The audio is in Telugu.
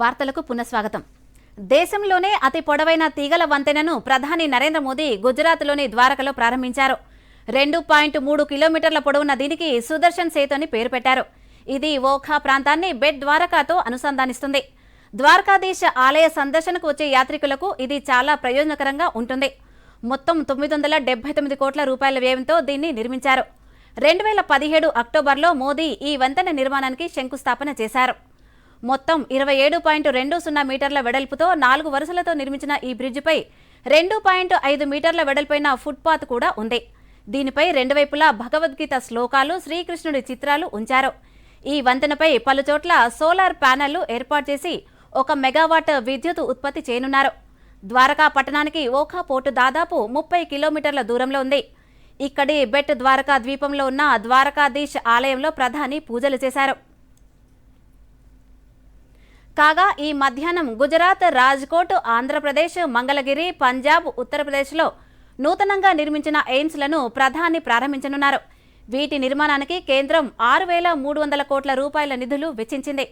వార్తలకు పునఃస్వాగతం. దేశంలోనే అతి పొడవైన తీగల వంతెనను ప్రధాని నరేంద్ర మోదీ గుజరాత్లోని ద్వారకలో ప్రారంభించారు. రెండు పాయింట్ మూడు కిలోమీటర్ల పొడవున్న దీనికి సుదర్శన్ సేతు అని పేరు పెట్టారు. ఇది ఓఖా ప్రాంతాన్ని బెడ్ ద్వారకాతో అనుసంధానిస్తుంది. ద్వారకాధీశ ఆలయ సందర్శనకు వచ్చే యాత్రికులకు ఇది చాలా ప్రయోజనకరంగా ఉంటుంది. మొత్తం తొమ్మిది వందల డెబ్బై తొమ్మిది కోట్ల రూపాయల వ్యయంతో దీన్ని నిర్మించారు. రెండు వేల పదిహేడు అక్టోబర్లో మోదీ ఈ వంతెన నిర్మాణానికి శంకుస్థాపన చేశారు. మొత్తం ఇరవై ఏడు పాయింట్ రెండు సున్నా మీటర్ల వెడల్పుతో నాలుగు వరుసలతో నిర్మించిన ఈ బ్రిడ్జిపై రెండు పాయింట్ ఐదు మీటర్ల వెడల్పైన ఫుట్పాత్ కూడా ఉంది. దీనిపై రెండు వైపులా భగవద్గీత శ్లోకాలు శ్రీకృష్ణుడి చిత్రాలు ఉంచారు. ఈ వంతెనపై పలుచోట్ల సోలార్ ప్యానెళ్ళు ఏర్పాటు చేసి ఒక మెగావాట్ విద్యుత్ ఉత్పత్తి చేయనున్నారు. ద్వారకా పట్టణానికి ఓఖా పోర్టు దాదాపు ముప్పై కిలోమీటర్ల దూరంలో ఉంది. ఇక్కడి బెట్ ద్వారకా ద్వీపంలో ఉన్న ద్వారకాధీష్ ఆలయంలో ప్రధాని పూజలు చేశారు. కాగా ఈ మధ్యాహ్నం గుజరాత్ రాజ్కోట్ ఆంధ్రప్రదేశ్ మంగళగిరి పంజాబ్ ఉత్తరప్రదేశ్లో నూతనంగా నిర్మించిన ఎయిమ్స్లను ప్రధాని ప్రారంభించనున్నారు. వీటి నిర్మాణానికి కేంద్రం ఆరు వేల మూడు వందల కోట్ల రూపాయల నిధులు వెచ్చించింది.